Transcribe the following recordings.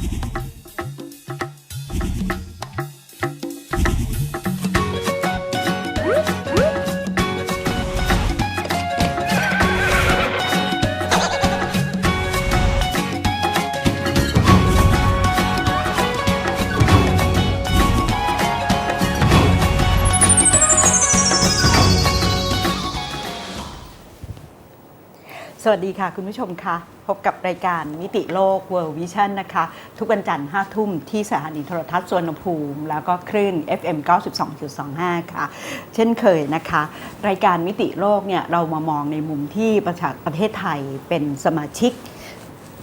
you วัสดีค่ะ คุณผู้ชมคะพบกับรายการมิติโลก World Vision นะคะ ทุกวันจันทร์5ทุ่มที่สถานีโทรทัศน์สวนภูมิ แล้วก็คลื่น FM 92.25 ค่ะ เช่นเคยนะคะ รายการมิติโลกเนี่ยเรามามองในมุมที่ประชาประเทศไทยเป็นสมาชิก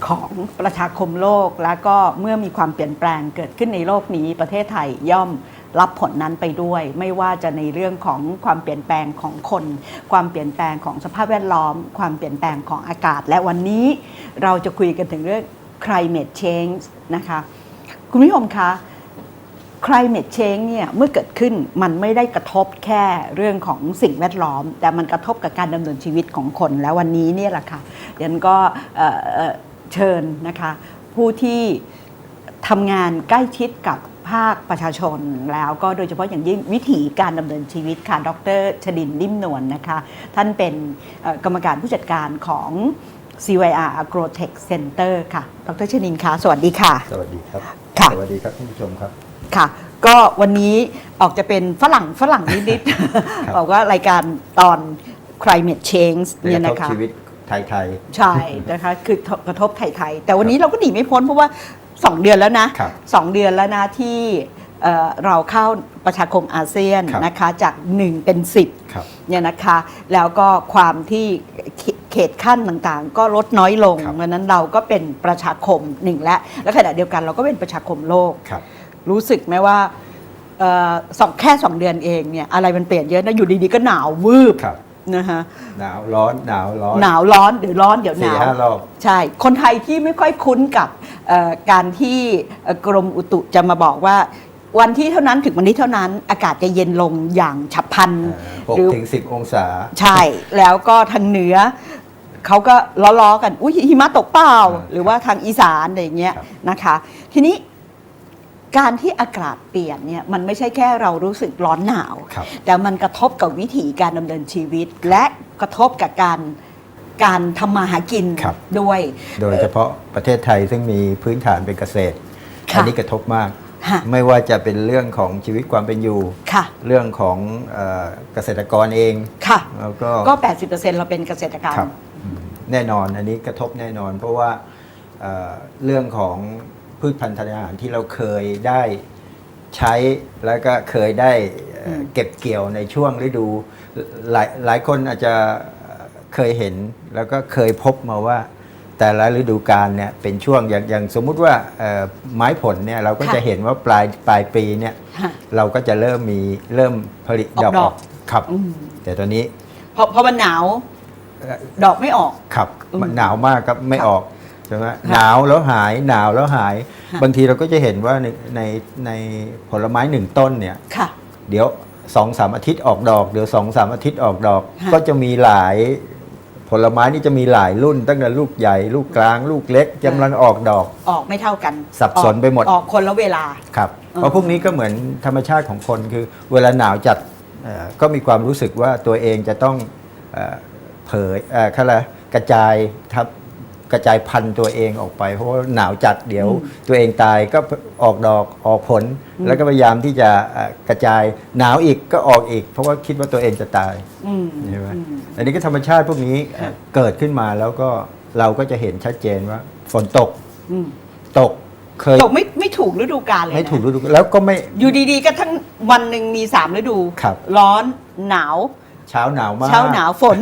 ของประชาคมโลก แล้วก็เมื่อมีความเปลี่ยนแปลงเกิดขึ้นในโลกนี้ประเทศไทยย่อม รับผลนั้นไปด้วย ไม่ว่าจะในเรื่องของความเปลี่ยนแปลงของคน ความเปลี่ยนแปลงของสภาพแวดล้อม ความเปลี่ยนแปลงของอากาศ และวันนี้เราจะคุยกันถึงเรื่อง climate change นะคะคุณผู้ชมคะ climate change เนี่ยเมื่อเกิดขึ้นมันไม่ได้กระทบแค่เรื่องของสิ่งแวดล้อม แต่มันกระทบกับการดำเนินชีวิตของคน แล้ววันนี้เนี่ยแหละค่ะเดี๋ยวก็เชิญนะคะผู้ที่ทำงานใกล้ชิดกับ ภาคประชาชนแล้วก็โดยเฉพาะอย่างยิ่งวิถีการดำเนินชีวิตค่ะดรชดินนิ่มนวลนะคะ ท่านเป็นเอ่อกรรมการผู้จัดการของ CYR Agrotech Center ค่ะ ดรชดินคะสวัสดีค่ะ สวัสดีครับค่ะสวัสดีครับท่านผู้ชมครับ ค่ะ ก็วันนี้ออกจะเป็นฝรั่งฝรั่งนิดครับๆบอกว่ารายการตอน climate change กเนี่ยระทนะบคะชีวิตไทยใช่นะคะ คือกระทบไทย ๆ แต่วันนี้เราก็หนีไม่พ้นเพราะว่า 2เดือนแล้วนะครับ สองเดือนแล้วนะที่เอ่อเราเข้าประชาคมอาเซียนครับ นะคะจาก 1 เป็น 10ครับ เนี่ยนะคะแล้วก็ความที่เขเขตขั้นต่างๆ ก็ลดน้อยลงครับ เพราะฉะนั้นเราก็เป็นประชาคมหนึ่งและและขณะเดียวกันเราก็เป็นประชาคมโลก ครับ รู้สึกไหมว่าเอ่อสองแค่สองเดือนเองเนี่ยอะไรมันเปลี่ยนเยอะนะอยู่ดีๆก็หนาววืบ ครับ นะคะหนาวร้อนหนาวร้อนหนาวร้อนเดี๋ยวร้อนเดี๋ยวหสี่นาว ห้ารอบ ใช่ คนไทยที่ไม่ค่อยคุ้นกับเอ่อการที่เอ่อกรมอุตุจะมาบอกว่า วันที่เท่านั้นถึงวันนี้เท่านั้น อากาศจะเย็นลงอย่างฉับพลันหกหรือ ถึงสิบองศา ใช่แล้วก็ทางเหนือเขาก็ล้อๆกัน อุ้ยหิมะตกเปล่า อ่าหรือว่าทางอีสานอะไรอย่างเงี้ยครับ นะคะ ทีนี้ การที่อากาศเปลี่ยนเนี่ยมันไม่ใช่แค่เรารู้สึกร้อนหนาว ครับ แต่มันกระทบกับวิถีการดำเนินชีวิต และกระทบกับการการทำมาหากินครับ ด้วย โดยเฉพาะประเทศไทยซึ่งมีพื้นฐานเป็นเกษตร ค่ะอันี้กระทบมากฮะไม่ว่าจะเป็นเรื่องของชีวิตความเป็นอยู่ ค่ะ เรื่องของเอ่อเกษตรกรเอง ค่ะ แล้วก็ก็ 80%เราเป็นเกษตรกรรครับอืมแน่นอนอันนี้กระทบแน่นอน เพราะว่าเอ่อเรื่องของ พืชพันธุ์ทางอาหารที่เราเคยได้ใช้แล้วก็เคยได้เอ่ออมเก็บเกี่ยวในช่วงฤดูหลายหลายคนอาจจะเคยเห็นแล้วก็เคยพบมาว่า แต่ละฤดูกาลเนี่ยเป็นช่วงอย่างอย่างสมมุติว่าเอ่อไม้ผลเนี่ยเราก็ค่ะจะเห็นว่าปลายปลายปีเนี่ยฮะเราก็จะเริ่มมีเริ่มผลิตออกดอกดอออกกครับอืมแต่ตอนนี้เพราะเพราะมันหนาวเอ่อดอกไม่ออกครับอืมมันหนาวมากครับไม่ครับออก ใช่ไหมหนาวแล้วหายหนาวแล้วหายค่ะบางทีเราก็จะเห็นว่าในในในผลไม้หนึ่งต้นเนี่ยค่ะเดี๋ยวสองสามอาทิตย์ออกดอก เดี๋ยวสองสามอาทิตย์ออกดอกค่ะก็จะมีหลายผลไม้นี่จะมีหลายรุ่น ตั้งแต่ลูกใหญ่ลูกกลาง ลูกเล็กกำลังออกดอก ออกไม่เท่ากัน สับสนไปหมดออกคนละเวลาครับอืมเพราะพวกนี้ก็เหมือนธรรมชาติของคนคือ เวลาหนาวจัดเอ่อก็มีความรู้สึกว่าตัวเองจะต้องเอ่อเผยเอ่อเขาเรียกอะไรกระจายทับ กระจายพันธุ์ตัวเองออกไป เพราะว่าหนาวจัดเดี๋ยวตัวเองตายก็ออกดอกออกผล แล้วก็พยายามที่จะเอ่อกระจายหนาวอีกก็ออกอีก เพราะว่าคิดว่าตัวเองจะตายอืมใช่ไหมอืมอันนี้ก็ธรรมชาติพวกนี้เอ่อเกิดขึ้นมาแล้วก็เราก็จะเห็นชัดเจนว่า ฝนตกอืมตกเคยตกไม่ไม่ถูกฤดูกาลเลยนะไม่ถูกฤดูแล้วก็ไม่อยู่ดีๆก็ทั้งวันหนึ่งมีสามฤดูครับร้อนหนาว เช้าหนาวมาก เช้าหนาวฝน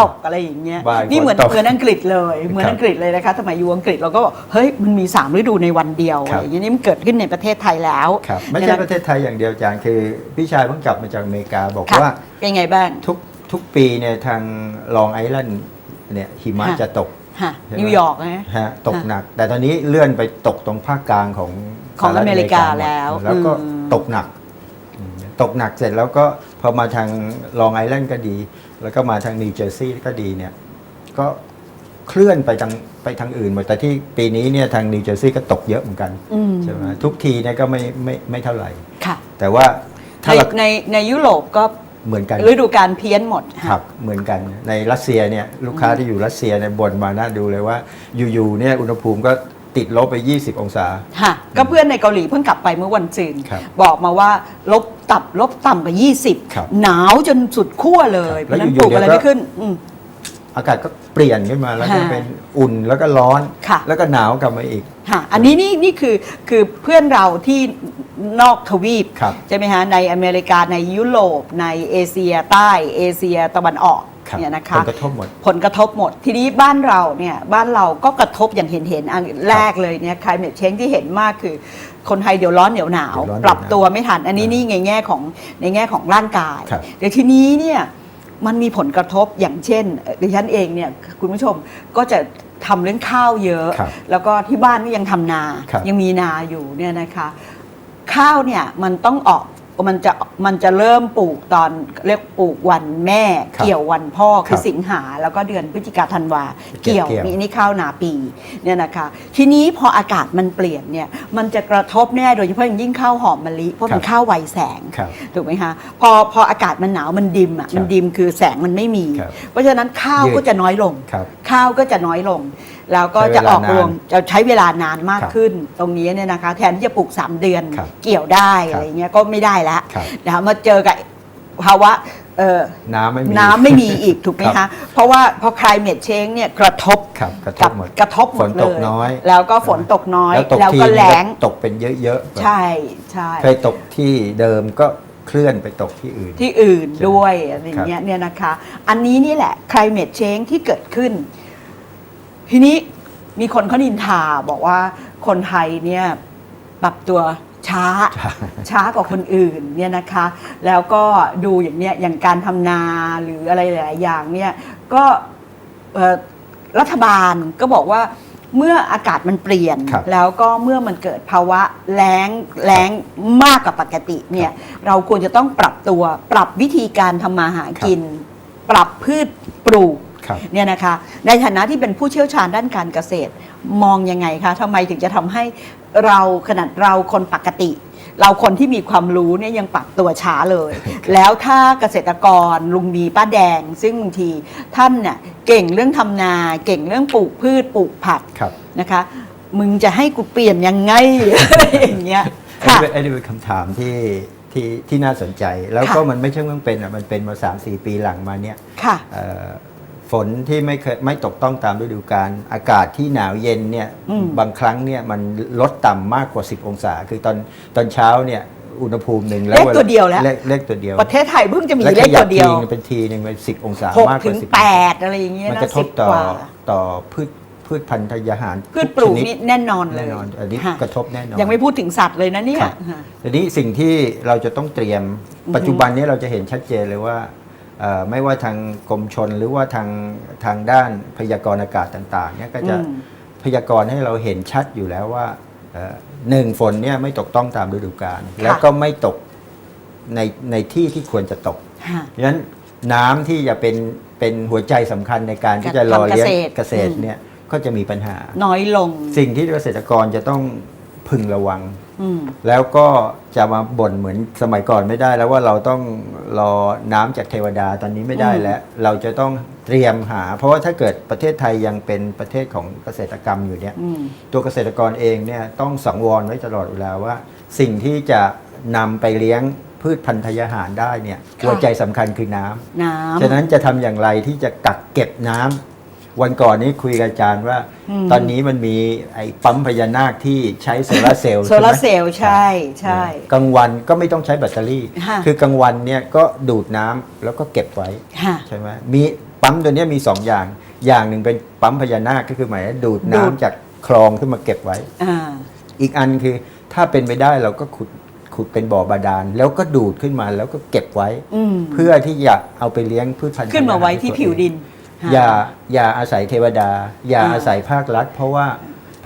ตกอะไรอย่างเงี้ยบ่ายนี่เหมือนฝนตกเหมือนอังกฤษเลยเหมือนครับอังกฤษเลยนะคะสมัยอยู่อังกฤษเราก็บอกเฮ้ยมันมีสามฤดูในวันเดียวครัอะบ ไรอย่างเงี้ยนี่มันเกิดขึ้นในประเทศไทยแล้วครับไม่ใช่นคประเทศไทยอย่างเดียวจางคือพี่ชายเพิ่งกลับมาจากอเมริกาบอกค่ะว่า เป็นไงบ้าง ทุกทุกปีเนี่ยทางลองไอแลนด์เนี่ยหิมะค่ะ จะตกฮะใช่ไหมนิวยอร์กนะ ฮะตกค่ะหนัก แต่ตอนนี้เลื่อนไปตกตรงภาคกลางของของสหรัฐอเมริกาหดแล้วแล้วก็อืม ตกหนักอืม ตกหนักเสร็จแล้วก็พอมาทางลองไอแลนด์ก็ดี แล้วก็มาทางนิวเจอร์ซีย์ก็ดีเนี่ยก็เคลื่อนไปทางไปทางอื่นหมดแต่ที่ปีนี้เนี่ยทางนิวเจอร์ซีย์ก็ตกเยอะเหมือนกันอืมใช่ไหมทุกทีเนี่ยก็ไม่ไม่ไม่เท่าไหร่ ค่ะแต่ว่าในถ้าเราในในยุโรปก็เหมือนกัน ฤดูการเพี้ยนหมดะครับเหมือนกันในรัสเซียเนี่ยลูกค้าที่อยู่รัสเซียเนี่ยบ่นมาน่าดูเลยว่าอยู่ๆเนี่ยอุณหภูมิก็ติดลบไป 20 องศา ค่ะก็เพื่อนในเกาหลีเพิ่งกลับไปเมื่อวันจืนครับบอกมาว่าลบตับลบต่ำกว่า ครับ20 หนาวจนสุดขั้วเลยครับเพราะฉะนั้นแล้วปอยู่ๆลูกอะไรเดี๋ยวก็ ไม่ขึ้นอืม อากาศก็เปลี่ยนขึ้นมาแล้วก็ค่ะเป็นอุ่นแล้วก็ร้อน ค่ะ แล้วก็หนาวกลับมาอีก ค่ะอันนี้นี่นี่คือคือเพื่อนเราที่นอกทวีป ครับใช่ไหมฮะในอเมริกาในยุโรปในเอเชียใต้เอเชียตะวันออกครับเนี่ยนะผคะลกระทบหมดผลกระทบหมด ทีนี้บ้านเราเนี่ยบ้านเราก็กระทบอย่างเห็นเห็นๆอันแรกเลยเนี่ย climate change ที่เห็นมากคือ คนไทยเดี๋ยวร้อนเดี๋ยวหนาว เดี๋ยวร้อนปรับเดี๋ยวหนาวตัวไม่ทัน อันนี้นี่ในแง่ของในแง่ของร่างกายครับ เดี๋ยวทีนี้เนี่ยมันมีผลกระทบอย่างเช่นเอ่อดิฉันเองเนี่ยคุณผู้ชมก็จะทำเรื่องข้าวเยอะ ครับแล้วก็ที่บ้านก็ยังทำนา ครับยังมีนาอยู่เนี่ยนะคะ ข้าวเนี่ยมันต้องออก มันจะมันจะเริ่มปลูกตอนเรียกปลูกวันแม่ ครับเกี่ยววันพ่อคืครัอบสิงหาแล้วก็เดือนพฤศจิกาธันวาเกี่เกี่ยยววเกี่ยวนี่นี่ข้าวนาปีเนี่ยนะคะ ทีนี้พออากาศมันเปลี่ยนเนี่ยมันจะกระทบแน่โดยเฉพาะอย่างยิ่งข้าวหอมมะลิเพราะมันครับ ข้าวไวแสง ครับ ถูกไหมคะพอพออากาศมันหนาวมันดิมอะครับมันดิมคือแสงมันไม่มี ครับเพราะฉะนั้นข้าวยืดก็จะน้อยลง ครับ ข้าวก็จะน้อยลง แล้วก็ใช้เวจะลาออกรวงนานจะใช้เวลานานมากครับขึ้น ตรงนี้เนี่ยนะคะ แทนที่จะปลูก 3 เดือนครับเกี่ยวได้ครับอะไรเงี้ยก็ไม่ได้แล้วครับนะคะมาเจอกับภาวะเอ่อน้ำไม่มีน้ำไม่มีอีกถูกไหมครัคะบเพราะว่าพอ climate change เนี่ยกระทบครับกระทกับหมดกระทบหมดฝนเลตกยน้อยแล้วก็ฝนตกน้อย แล้วตกแล้วทีก็นึงแล้งตกเป็นเยอะๆ ใช่ใช่เคยตกที่เดิมก็เคลื่อนไปตกที่อื่น ที่อื่นใช่ด้วยอะไรอย่างเงี้ยเนี่ยนะคะ อันนี้นี่แหละ climate change ที่เกิดขึ้น ทีนี้มีคนเขานินทาบอกว่าคนไทยเนี่ยปรับตัวช้าช้าช้ากว่าคนอื่นเนี่ยนะคะ แล้วก็ดูอย่างเนี้ยอย่างการทำนาหรืออะไรหลายๆอย่างเนี่ยก็เอ่อรัฐบาลก็บอกว่าเมื่ออากาศมันเปลี่ยนครับแล้วก็เมื่อมันเกิดภาวะแล้งแล้งมากกว่าปกติเนี่ยเราควรจะต้องปรับตัว ปรับวิธีการทำมาหากิน ปรับพืชปลูกครับ เนี่ยนะคะ ในฐานะที่เป็นผู้เชี่ยวชาญด้านการเกษตรมองยังไงคะทำไมถึงจะทำให้เราขนาดเราคนปกติ เราคนที่มีความรู้เนี่ยยังปรับตัวช้าเลย แล้วถ้าเกษตรกรลุงมีป้าแดง ซึ่งบางทีท่านเนี่ยเก่งเรื่องทำนา เก่งเรื่องปลูกพืชปลูกผักครับ นะคะ มึงจะให้กูเปลี่ยนยังไง อะไรอย่างเงี้ยอันค่ะนี้เป็นอันนี้เป็นคำถามที่ที่ที่น่าสนใจ แล้วก็ค่ะมันไม่ใช่เพิ่งเป็นอะมันเป็นมาสามสี่ปีหลังมาเนี่ยค่ะ เอ่อ ฝนที่ไม่เคยไม่ตกต้องตามฤดูกาลอากาศที่หนาวเย็นเนี่ยอืมบางครั้งเนี่ยมันลดต่ำมากกว่า 10 องศา คือตอนตอนเช้าเนี่ยอุณหภูมิหนึ่งแล้วเลขตัวเดียวแล้วเลขเลขตัวเดียว ประเทศไทยเพิ่งจะมีและเลขขยัตัวเดียวทีนึงเป็นทีหนึ่งเป็นสิบองศาหกมากกถึว่างสิบแปดอะไรอย่างเงี้ยมันนะกระทสิบบต่อกว่าต่อพืชพืชพันธุ์ทยาหารพืชปลูกชดนี่แน่นอนเลยแน่นอนอันนี้ค่ะกระทบแน่นอนยังไม่พูดถึงสัตว์เลยนะเนี่ยครับค่ะทีนี้สิ่งที่เราจะต้องเตรียมอือฮึปัจจุบันนี้เราจะเห็นชัดเจนเลยว่าเอ่อ ไม่ว่าทางกรมชนหรือว่าทางทางด้านพยากรณ์อากาศต่างๆเนี่ยก็จะอืมพยากรณ์ให้เราเห็นชัดอยู่แล้วว่าเอ่อหนึ่งฝนเนี่ยไม่ตกต้องตามฤดูกาลแล้วก็ไม่ตกในในที่ที่ควรจะตกค่ะดังนั้นน้ำที่จะเป็นเป็นหัวใจสำคัญในการที่จะการรอเลี้ยงทำเกษตรเกษตรอืมเนี่ยก็จะมีปัญหา น้อยลง สิ่งที่เกษตรกรจะต้องพึงระวังอืม แล้วก็จะมาบ่นเหมือนสมัยก่อนไม่ได้แล้วว่าเราต้องรอน้ำจากเทวดาตอนนี้ไม่ได้อืมแล้ว เราจะต้องเตรียมหา เพราะว่าถ้าเกิดประเทศไทยยังเป็นประเทศของเกษตรกรรมอยู่เนี่ยอืมตัวเกษตรกรเองเนี่ยต้องสังวรไว้ตลอดเวลาว่า สิ่งที่จะนำไปเลี้ยงพืชพันธุ์ทายอาหารได้เนี่ยค่ะหัวใจสำคัญคือน้ำน้ำฉะนั้นจะทำอย่างไรที่จะกักเก็บน้ำ วันก่อนนี้คุยกับอาจารย์ว่าอืมตอนนี้มันมีไอ้ปั๊มพญานาคที่ใช้โซลาร์เซลล์โซใช่ไหมลาร์เซลล์ใช่ใช่กลางวันก็ไม่ต้องใช้แบตเตอรี่ค่ะคือกลางวันเนี่ยก็ดูดน้ำแล้วก็เก็บไว้ค่ะใช่ไหมมีปั๊มตัวเนี้ยมี 2 อย่าง อย่างหนึ่งเป็นปั๊มพญานาคก็คือหมายถึงดูดดูน้ำดจากคลองขึ้นมาเก็บไว้อ่าอีกอันคือถ้าเป็นไปได้เราก็ขุดขุดเป็นบ่อบาดาลแล้วก็ดูดขึ้นมาแล้วก็เก็บไว้อืมเพื่อที่จะเอาไปเลี้ยงพืชพันธุ์ขึ้นมาไว้ที่ตัวเองผิวดิน อย่าอย่าอาศัยเทวดา อย่าอ่าอาศัยภาครัฐ เพราะว่า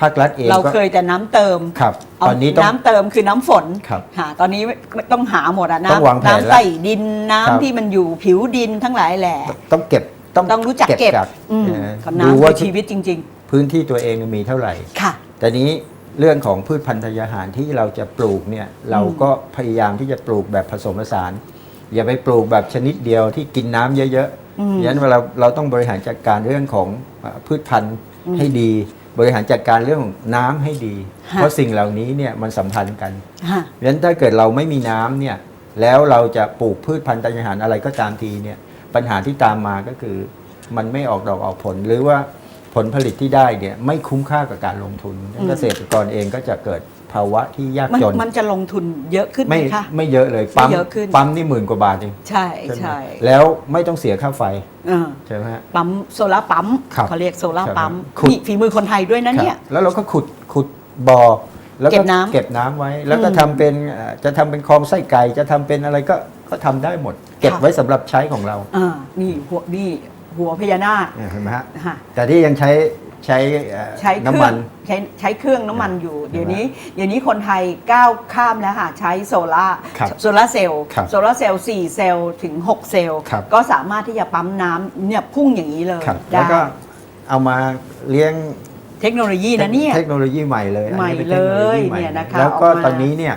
ภาครัฐเองเราก็เคยแต่น้ำเติมครับเอาตอนนี้ต้อง น้ำเติมคือน้ำฝนครับค่ะตอนนี้ไม่ต้องหาหมดอะต้องวางน้ำแผนน้ำแล้วใต้ดินน้ำครับ ที่มันอยู่ผิวดินทั้งหลายแหล่ต้องเก็บต้องต้องรู้จักเก็บกักอืมเออกับดูน้ำว่าคือชีวิตจริง พื้นที่ตัวเองมีเท่าไหร่ ๆ ค่ะ แต่นี้เรื่องของพืชพันธุ์ธัญญาหารที่เราจะปลูกเนี่ยเราก็พยายามที่จะปลูกแบบผสมผสาน อย่าไปปลูกแบบชนิดเดียวที่กินน้ำเยอะอืมๆยันเวลาเราต้องบริหารจัดการเรื่องของเอ่อพืชพันธุ์อืมให้ดี บริหารจัดการเรื่องของน้ำให้ดีฮะเพราะสิ่งเหล่านี้เนี่ยมันสัมพันธ์กันฮะเพราะฉะนั้นถ้าเกิดเราไม่มีน้ำเนี่ยแล้วเราจะปลูกพืชพันธุ์ธัญญาหารอะไรก็ตามทีเนี่ยปัญหาที่ตามมาก็คือมันไม่ออกดอกออกผลหรือว่าผลผลิตที่ได้เนี่ยไม่คุ้มค่ากับการลงทุนอืมเกษตรกรเองก็จะเกิด ภาวะที่ยากมันจน มันจะลงทุนเยอะขึ้นไหมไม่คะ ไม่เยอะเลยปั๊มไม่เยอะขึ้น ปั๊มนี่หมื่นกว่าบาทเองใช่ใช่ไหมใช่แล้วไม่ต้องเสียค่าไฟเออใช่ไหมฮะ ปั๊มโซลาร์ปั๊มครับเขาเรียกโซลาร์ครับปั๊มขุด นี่ฝีมือคนไทยด้วยนะเนี่ย ครับแล้วเราก็ขุดขุดบ่อแล้วเก็บน้ำเก็บน้ำไว้ แล้วก็อืมทำเป็นเอ่อจะทำเป็นคลองไส้ไก่จะทำเป็นอะไรก็ก็ทำได้หมด เก็บค่ะ ไว้สำหรับใช้ของเราอ่านี่หัวนี่หัวพญานาคเนี่ยเห็นไหมฮะฮะแต่ที่ยังใช้ ใช้เอ่อใช้เครื่น้ำอมังนใช้ใช้เครื่องน้ำมันอยู่เห็นไหมเดี๋ยวนี้เดี๋ยวนี้คนไทยก้าวข้ามแล้วค่ะใช้โซลาร์ครับโซลาร์เซลล์ครับโซลาร์เซลล์4เซลล์ถึง 6 เซลล์ ครับ ก็สามารถที่จะปั๊มน้ำเนี่ยพุ่งอย่างนี้เลยครับได้แล้วก็เอามาเลี้ยงเทคโนโลยีนะเนี่ย เทคโนโลยีใหม่เลยอันนี้ป็ใหม่ทคโนโลเลยใหม่เนี่ยนะคะแล้วก็ออกมา ตอนนี้เนี่ย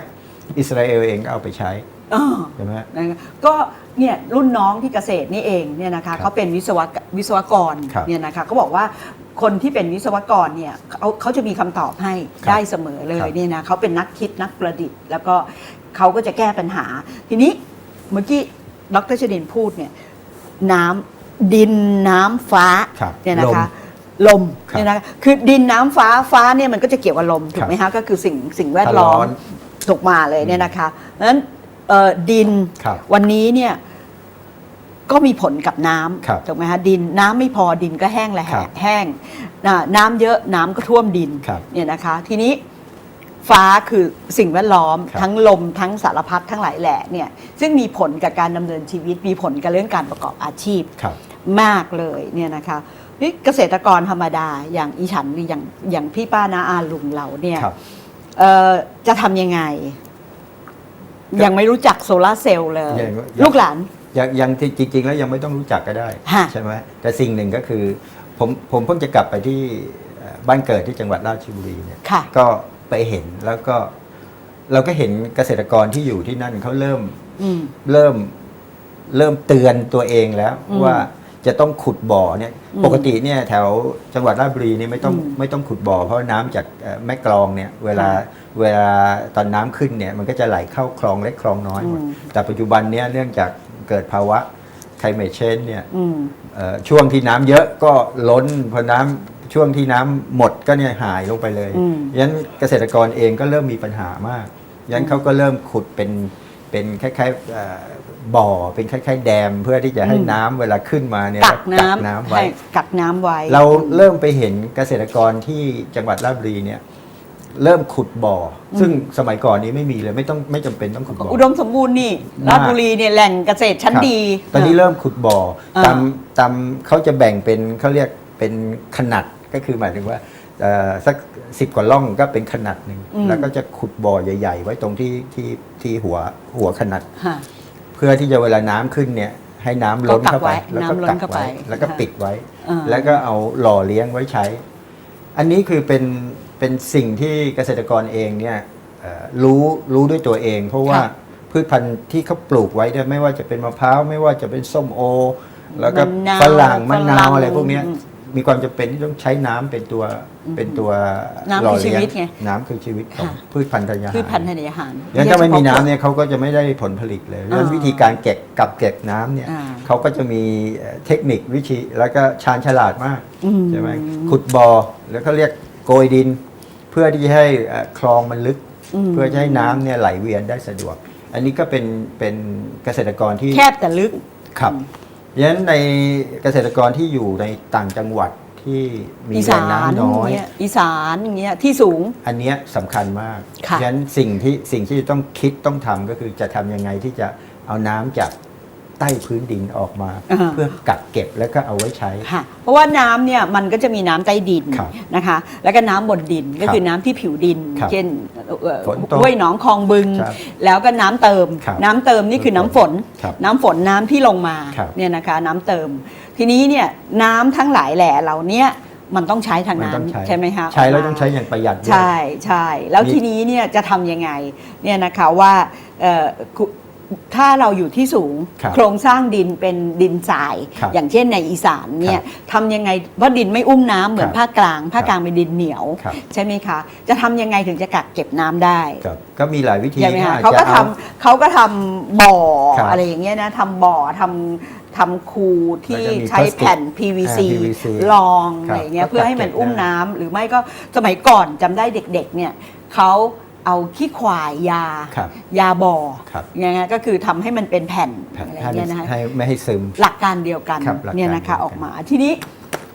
อิสราเอลเองก็เอาไปใช้เออ ใช่ไหมฮะ นะคะก็เนี่ยรุ่นน้องที่เกษตรนี่เองเนี่ยนะครัคะบเขาเป็นวิศวกวิศวกรครับเนี่ยนะคะเขาบอกว่า คนที่เป็นวิศวกรเนี่ยเขาเขาจะมีคำตอบให้ครับได้เสมอเลครัยบ เนี่ยนะเขาเป็นนักคิดนักประดิษฐ์ แล้วก็เขาก็จะแก้ปัญหา ทีนี้เมื่อกี้ดรชดินพูดเนี่ยน้ำดินน้ำฟ้าครับเนี่ยนะคะลลมครับเนี่ยนะคะคือดินน้ำฟ้าฟ้าเนี่ยมันก็จะเกี่ยวกับลมถูกไหมคะก็คือสิ่งสิ่งแวดล้อถ้าร้มอนถูกมาเลยเนี่ยนะคะเพราะฉะนั้นเอ่อดินครับวันนี้เนี่ย ก็มีผลกับน้ครับำถูกไหมคะดินน้ำไม่พอดินก็แห้งและครับแห้งนะน้ำเยอะน้ำก็ท่วมดินครับเนี่ยนะคะ ทีนี้ฟ้าคือสิ่งแวดล้อมครับทั้งลมทั้งสารพัดทั้งหลายแหล่เนี่ยซึ่งมีผลกับการดำเนินชีวิตมีผลกับเรื่องการประกอบอาชีพครับมากเลยเนี่ยนะคะนี่เกษตรกรธรรมดาอย่างอีฉันหรืออย่างอย่างพี่ป้านาอาลุงเราเนี่ยครับเอ่อจะทำยังไง ยังไม่รู้จักโซลาร์เซลล์เลย ยังยัง ลูกหลาน ยังยังที่จริง ๆ แล้วยังไม่ต้องรู้จักก็ได้ ฮะ ใช่ไหมแต่สิ่งหนึ่งก็คือ ผมผมเพิ่งจะกลับไปที่เอ่อบ้านเกิดที่จังหวัดราชบุรีเนี่ย ค่ะ ก็ไปเห็นแล้วก็เราก็เห็นเกษตรกรที่อยู่ที่นั่นเขาเริ่มอืม เริ่มเริ่มเตือนตัวเองแล้วอืมว่า จะต้องขุดบ่อเนี่ยอืมปกติเนี่ยแถวจังหวัดราชบุรีนี่ไม่ต้องอืมไม่ต้องขุดบ่อ เพราะน้ำจากเอ่อแม่กลองเนี่ยเวลาเวลาตอนน้ำขึ้นเนี่ยมันก็จะไหลเข้าคลองเล็กคลองน้อยหมดอืมแต่ปัจจุบันเนี่ยเนื่องจากเกิดภาวะไคลเมชเชนเนี่ยอืมเอ่อช่วงที่น้ำเยอะก็ล้นพอน้ำช่วงที่น้ำหมดก็เนี่ยหายลงไปเลยอืมยันเกษตรกรเองก็เริ่มมีปัญหามากยันเขาก็เริ่มขุดเป็นเป็นคล้ายๆเอ่อ บ่อเป็นคล้ายๆแดมเพื่อที่จะให้อืมน้ำเวลาขึ้นมาเนี่ยกักน้ำน้ำให้ไว้กักน้ำไว้ เราเริ่มไปเห็นเกษตรกรที่จังหวัดราชบุรีเนี่ยเริ่มขุดบ่ออซึ่งสมัยก่อนนี้ไม่มีเลยไม่ต้องไม่จำเป็นต้องขุดบ่ออุดมสมบูรณ์นี่มากราชบุรีเนี่ยแหล่งเกษตรชั้นครับดี ตอนนี้เริ่มขุดบ่ออ่าตามตามเขาจะแบ่งเป็นเขาเรียกเป็นขนาดก็คือหมายถึงว่าเอ่อสักสิบกว่าล่องก็เป็นขนาดหนึ่งอืมแล้วก็จะขุดบ่อใหญ่ ๆ ไว้ตรงที่ที่ที่หัวหัวขนาดฮะเพื่อที่จะเวลาน้ำขึ้นเนี่ยให้น้ำล้นเข้าไปก็กักไว้แล้วก็น้ำล้กันกเข้าไปไว้แล้วก็ค่ะปิดไว้อ่าแล้วก็เอาหล่อเลี้ยงไว้ใช้ อันนี้คือเป็นเป็นสิ่งที่เกษตรกรเองเนี่ยเอ่อรู้รู้ด้วยตัวเอง เพราะว่าค่ะพืชพันธุ์ที่เขาปลูกไว้เนี่ยไม่ว่าจะเป็นมะพร้าวไม่ว่าจะเป็นส้มโอ แล้วก็มะนาวฝรั่งมะนาฝรั่วงอะไรพวกเนี้ยอื มมีความจำเป็นที่ต้องใช้น้ำเป็นตัวเป็นตัวน้ำหล่อคือชีเลี้ยวิตไงน้ำคือชีวิตของค่ะ พืชพันธุ์ธัญญาหารพืชพันธุ์ธัญญาหาร งั้นถ้าไม่มีน้ำเนี่ยเขาก็จะไม่ได้ผลผลิตเลยแล้วอ่าวิธีการเก็บกับเก็บน้ำเนี่ยอ่าเขาก็จะมีเอ่อเทคนิควิธีแล้วก็ชาญฉลาดมากอืม ใช่ไหมขุดบ่อแล้วก็เรียกโกยดิน เพื่อที่จะให้เอ่อคลองมันลึกมเพื่อจะให้น้ำเนี่ยไหลเวียนได้สะดวก อันนี้ก็เป็นเป็นเกษตรกรที่แคบแต่ลึก ครับยันในเกษตรกรที่อยู่ในต่างจังหวัดที่มีอีแหล่สางนน้ำน้อยเงี้ยอีสานอย่างเงี้ยที่สูง อันเนี้ยสำคัญมากค่ะฉะนั้นสิ่งที่สิ่งที่ต้องคิดต้องทำก็คือจะทำยังไงที่จะเอาน้ำจาก ใต้พื้นดินออกมา อ่า เพื่อกักเก็บแล้วก็เอาไว้ใช้ ค่ะเพราะว่าน้ำเนี่ยมันก็จะมีน้ำใต้ดินครับนะคะ แล้วก็น้ำบนดินก็ครับคือน้ำที่ผิวดิน ครับเช่นเอ่อฝนตกห้วยหนองคลองบึง ครับแล้วก็น้ำเติม ครับน้ำเติมนี่คือน้ำฝน ครับน้ำฝนน้ำที่ลงมาครับเนี่ยนะคะน้ำเติม ทีนี้เนี่ยน้ำทั้งหลายแหล่เหล่าเนี้ยมันต้องใช้ทางมันต้องน้ำใช้ใช่ไหมคะใช้แล้วกมาต้องใช้อย่างประหยัดด้วย ใช่ใช่แล้วมี ทีนี้เนี่ยจะทำยังไงเนี่ยนะคะว่าเอ่อคุ ถ้าเราอยู่ที่สูงครับโครงสร้างดินเป็นดินทราย ครับอย่างเช่นในอีสานเนี่คยรับทำยังไงเพราะดินไม่อุ้มน้ำเหมือนครับภาคกลาง ภาคกลางเป็นดินเหนียว ครับ ใช่ไหมคะ จะทำยังไงถึงจะกักเก็บน้ำได้ ครับก็มีหลายวิธีใช่ไหมที่คะอาจเขาก็จะทำเอาเขาก็ทำบ่อครับอะไรอย่างเงี้ยนะทำบ่อทำทำคูที่แล้วจะมีใช้พลาสติกแผ่น PVC อ่า PVC รองครับอะไรอย่างเงี้ยก็เพื่อให้มันกักเก็บอุ้มได้น้ำหรือไม่ก็สมัยก่อนจำได้เด็กๆเนี่ยเขา เอาขี้ควายยา ครับยาบ่อครับ อย่างเงี้ยก็คือทำให้มันเป็นแผ่นแผ่นอะไรให้เงี้ยนะคะให้ไม่ให้ซึม หลักการเดียวกันครับหลักการเนี่ยนะคะเดียวกันออกมา ทีนี้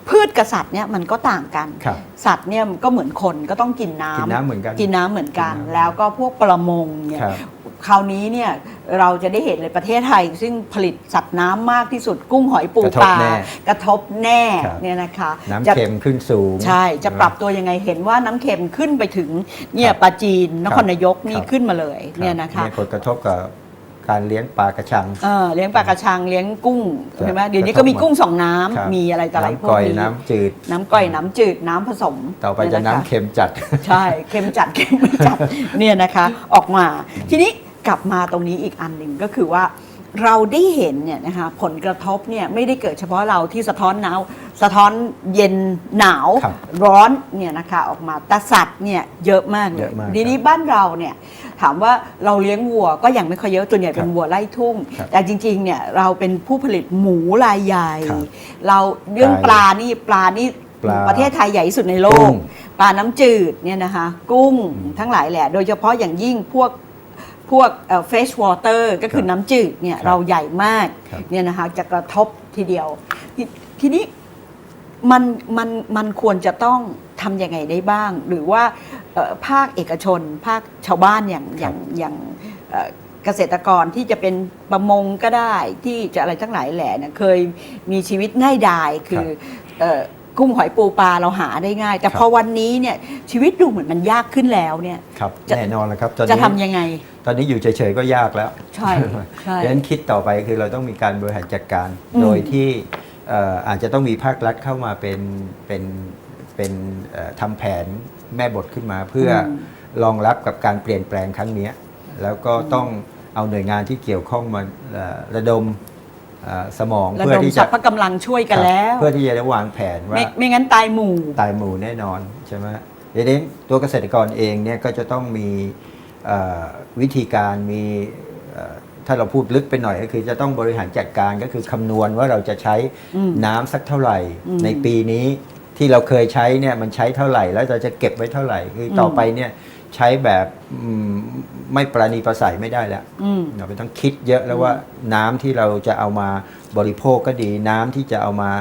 พืชกับสัตว์เนี่ยมันก็ต่างกัน ครับสัตว์เนี่ยมันก็เหมือนคนก็ต้องกินน้ำกินน้ำเหมือนกันกินน้ำเหมือนกัน กินน้ำแล้วก็พวกประมงเนี่ยครับ คราวนี้เนี่ยเราจะได้เห็นเลยประเทศไทย ซึ่งผลิตสัตว์น้ำมากที่สุดกุ้งหอยปูกระทบปลาแน่กระทบแน่ครับเนี่ยนะคะน้ำจะเค็มขึ้นสูง ใช่จะปรับตัวยังไงเห็นว่าน้ำเค็มขึ้นไปถึงเนี่ยครับปลาจีนนครนายกนี่ครับขึ้นมาเลยรับเนี่ยนะคะมีผลกระทบกับการเลี้ยงปลากระชังเออเลี้ยงปลากระชังเลี้ยงกุ้งครับใช่ไหมเดี๋ยวนี้ก็มีกุ้งสองน้ำครับมีอะไรต่ออะไรพวกน้ำก่อยนี้น้ำจืด น้ำก้อยน้ำจืดน้ำผสม ต่อไปจะเยน้ำคเค็มจัด ใช่ เค็มจัดเค็มไม่จัดเนี่ยนะคะ ออกมาทีนี้ กลับมาตรงนี้อีกอันหนึ่งก็คือว่าเราได้เห็นเนี่ยนะคะผลกระทบเนี่ยไม่ได้เกิดเฉพาะเราที่สะท้อนหนาวสะท้อนเย็นหนาวครับร้อนเนี่ยนะคะออกมาแต่สัตว์เนี่ยเยอะมากเลเยยอะมากทีนี้บ้านเราเนี่ยถามว่าเราเลี้ยงวัวก็ยังไม่ค่อยเยอะตัวใหญ่เป็นครับวัวไล่ทุ่ง ครับแต่จริงๆเนี่ยเราเป็นผู้ผลิตหมูรายใหญ่ ครับเราเรื่องไก่ปลานี่ปลานี่ปลาประเทศไทยใหญ่ที่สุดในโลกุ้กงปลาน้ำจืดเนี่ยนะคะกุ้งทั้งหลายแหละ โดยเฉพาะอย่างยิ่งพวก พวกเฟชวอเตอร์ก็คือครับน้ำจืดเนี่ยครับเราใหญ่มากครับเนี่ยนะคะจะกระทบทีเดียวททีนี้มันมันมันควรจะต้องทำยังไงได้บ้าง หรือว่าเอ่อภาคเอกชน ภาคชาวบ้านอย่างอย่างอย่างเอ่อเกษตรกรที่จะเป็นประมงก็ได้ที่จะอะไรทั้งหลายแหล่เนี่ยเคยมีชีวิตง่ายดายคือเอ่อ กุ้งหอยปูปลาเราหาได้ง่าย แต่ครับพอวันนี้เนี่ยชีวิตดูเหมือนมันยากขึ้นแล้วเนี่ยครับจะแน่นอนแล้วครับตอนจะนี้ทำยังไง ตอนนี้อยู่เฉยๆก็ยากแล้วใช่ใช่ดังนั้นคิดต่อไปคือเราต้องมีการบริหารจัดการอืมโดยที่เอ่ออาจจะต้องมีภาครัฐเข้ามาเป็นเป็นเป็นเอ่อทำแผนแม่บทขึ้นมา เพื่ออรองรับกับการเปลี่ยนแปลงครั้งเนี้ยแล้วก็ต้องเอาหน่วยงานที่เกี่ยวข้องมาเอ่อระดมเอ่อ สมองระเพื่อดมที่สรจะรพกำลังช่วยกันแล้ว เพื่อที่จะได้วางแผนว่าไม่ไม่งั้นตายหมู่ตายหมู่แน่นอนใช่ไหมเดี๋ยวนี้ตัวเกษตรกรเองเนี่ยก็จะต้องมีเอ่อวิธีการมีเอ่อถ้าเราพูดลึกไปหน่อยก็คือจะต้องบริหารจัดการก็คือคำนวณว่าเราจะใช้อืมน้ำสักเท่าไหร่อืมในปีนี้ที่เราเคยใช้เนี่ยมันใช้เท่าไหร่ แล้วเราจะเก็บไว้เท่าไหร่คือต่ออมไปเนี่ย ใช้แบบอืมไม่ประนีประสัยไม่ได้แล้วอืมเราไปต้องคิดเยอะแล้วว่าน้ำที่เราจะเอามาบริโภคก็ดี น้ำที่จะเอามา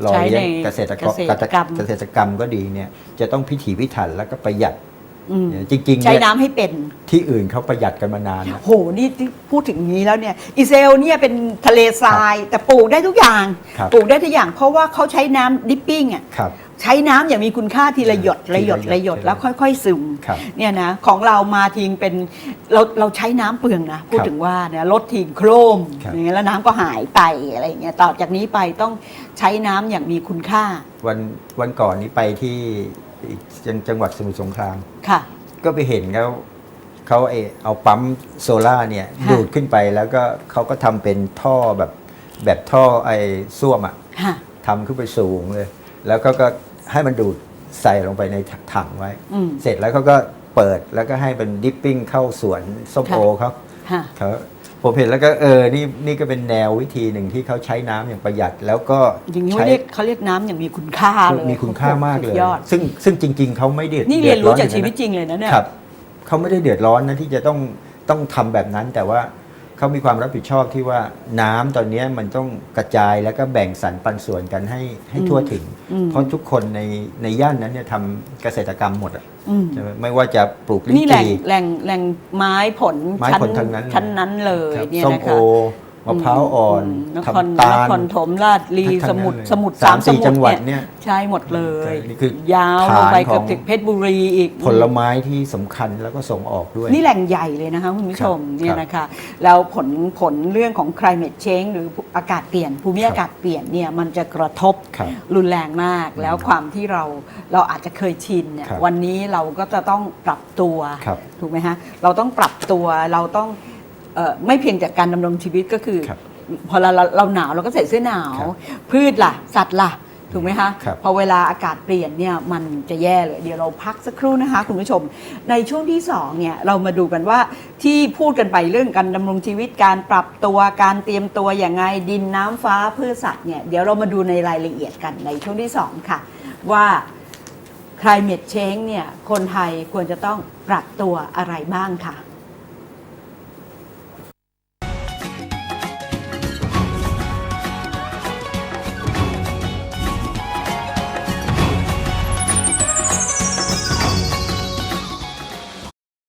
หล่อใช้เลี้ยงในเกษตรกรเกษตรกรรมเกษตรกรรมก็ดีเนี่ยจะต้องพิถีพิถันแล้วก็ประหยัด อืมจริงๆใช้เนี่ยน้ำให้เป็น ที่อื่นเขาประหยัดกันมานานนะ โห นี่ที่พูดถึงนี้แล้วเนี่ยอิสราเอลเนี่ยเป็นทะเลทราย แต่ปลูกได้ทุกอย่าง ครับ ปลูกได้ทุกอย่างเพราะว่าเขาใช้น้ำดิปปิ้งอะ ครับ ใช้น้ำอย่างมีคุณค่าทีละหยดทีละละหหยยดดละหยดทีละแล้วค่อย ๆ ซึมครับเนี่ยนะของเรามาทิ้งเป็นเราเราใช้น้ำเปลืองนะพูดครับถึงว่าเนี่ยลดทิ้งโครมครับ อย่างเงี้ยแล้วน้ำก็หายไปอะไรอย่างเงี้ยต่อจากนี้ไปต้องใช้น้ำอย่างมีคุณค่า วันวันก่อนนี้ไปที่ อีกจังจังหวัดสมุทรสงคราม ค่ะ ก็ไปเห็นเขาเขาเอเอาปั๊มโซล่าร์เนี่ยค่ะ ดูดขึ้นไปแล้วก็เขาก็ทำเป็นท่อแบบแบบท่อไอ้ส้วมอะ ค่ะ ทำขึ้นไปสูงเลย แล้วก็ก็ให้มันดูดใส่ลงไปในถังไว้ อืม เสร็จแล้วเขาก็เปิดแล้วก็ให้เป็นดิปปิ้งเข้าสวนส้มโอเขาค่ะ เขา ผมเห็นแล้วก็เออนี่นี่ก็เป็นแนววิธีหนึ่งที่เขาใช้น้ำอย่างประหยัด แล้วก็อย่างนี้ใช้เขาเรียกเขาเรียกน้ำอย่างมีคุณค่าเลยมีคุณค่ามากเลย สุดยอดซึ่งซึ่งจริง ๆเขาไม่เดือดนี่เรียนรู้จากอชีงวิตจริงเลยนะเนี่ย ครับเขาไม่ได้เดือดร้อนนะที่จะต้องต้องทำแบบนั้นแต่ว่า เขามีความรับผิดชอบที่ว่าน้ำตอนเนี้ยมันต้องกระจายแล้วก็แบ่งสรรปันส่วนกันให้ให้ทั่วถึงอืมเพราะทุกคนในในย่านนั้นเนี่ยทำเกษตรกรรมหมดอะอืมใช่ไหมไม่ว่าจะปลูกลิ้นี่นแหล่งจี่แหล่งแหล่งไม้ผลไม้ชั้นผลทั้งนั้นชั้นนั้นเลยครับเนี่ยส้มนะโอคะ มะพร้าวอ่อนนครทำตาลนครถมราชลีทั้งนั้นสมุทรเลยสมุทรสามสี่มุทรจังหวัดเนี่ยใช่หมดเลยใช่นี่คือยาวลงไปฐานของเกือบถึงเพชรบุรีอีกผลไม้ที่สำคัญแล้วก็ส่งออกด้วย นี่แหล่งใหญ่เลยนะคะคุณผู้ชมครับเนี่ยนะคะแล้วผลผลเรื่องของ climate change หรืออากาศเปลี่ยน ภูมิครับอากาศเปลี่ยนเนี่ยมันจะกระทบครับรุนแรงมาก แล้วความที่เราเราอาจจะเคยชินเนี่ยครับวันนี้เราก็จะต้องปรับตัวครับถูกไหมฮะเราต้องปรับตัวเราต้อง เออไม่เพียงแต่การดำรงชีวิตก็คือ ครับพอเราเราเราหนาวเราก็ใส่เสื้อหนาว ครับพืชล่ะ สัตว์ล่ะ ถูกไหมคะครับ พอเวลาอากาศเปลี่ยนเนี่ยมันจะแย่เลย เดี๋ยวเราพักสักครู่นะคะ คุณผู้ชม ในช่วงที่2เนี่ยเรามาดูกันว่าที่พูดกันไปเรื่องการดำรงชีวิตการปรับตัวการเตรียมตัวอย่างไงดินน้ำฟ้าพืชสัตว์เนี่ยเดี๋ยวเรามาดูในรายละเอียดกันในช่วงที่2ค่ะ ว่า climate change เนี่ยคนไทยควรจะต้องปรับตัวอะไรบ้างค่ะ